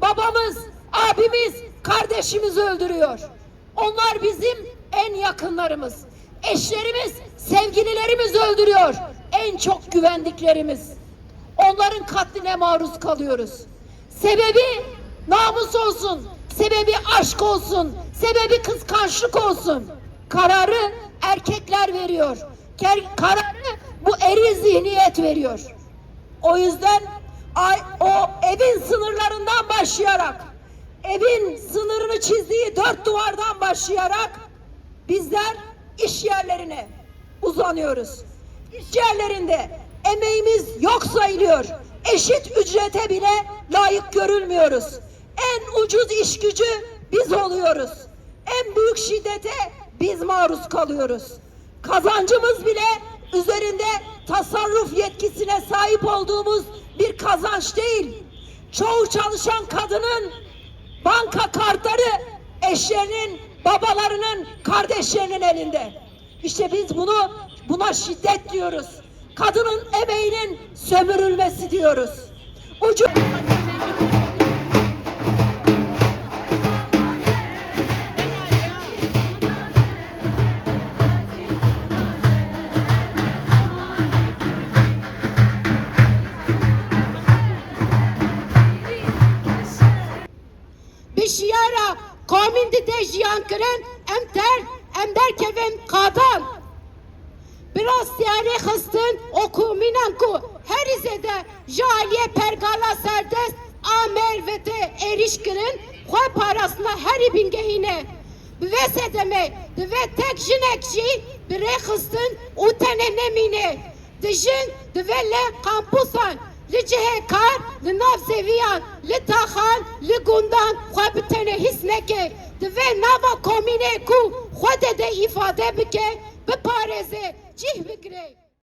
babamız, abimiz, kardeşimiz öldürüyor. Onlar bizim en yakınlarımız. Eşlerimiz, sevgililerimiz öldürüyor. En çok güvendiklerimiz. Onların katline maruz kalıyoruz. Sebebi namus olsun, sebebi aşk olsun, sebebi kıskançlık olsun. Kararı erkekler veriyor. Kararı bu eri zihniyet veriyor. O yüzden başlayarak, evin sınırını çizdiği dört duvardan başlayarak bizler iş yerlerine uzanıyoruz. İş yerlerinde emeğimiz yok sayılıyor. Eşit ücrete bile layık görülmüyoruz. En ucuz iş gücü biz oluyoruz. En büyük şiddete biz maruz kalıyoruz. Kazancımız bile üzerinde tasarruf yetkisine sahip olduğumuz bir kazanç değil. Çoğu çalışan kadının banka kartları eşlerinin, babalarının, kardeşlerinin elinde. İşte biz bunu buna şiddet diyoruz. Kadının emeğinin sömürülmesi diyoruz. Ucu Bişiyara komindi de jiyan kirin em ter em derkevin kadan. Biraz tiyari xistin okumînan ku herî de ji aliyê pergala serdest a mervete êriş kirin xwe parastina herî bingehîne. Bi vê sedemê di vê tek jinek jî bi rê xistin û tenê nemîne. Dijin di vê lê kampusan li cihê kar li nav seviyan li taxan li gundan xwe bi tenê hîs neke. Di vê nava komînê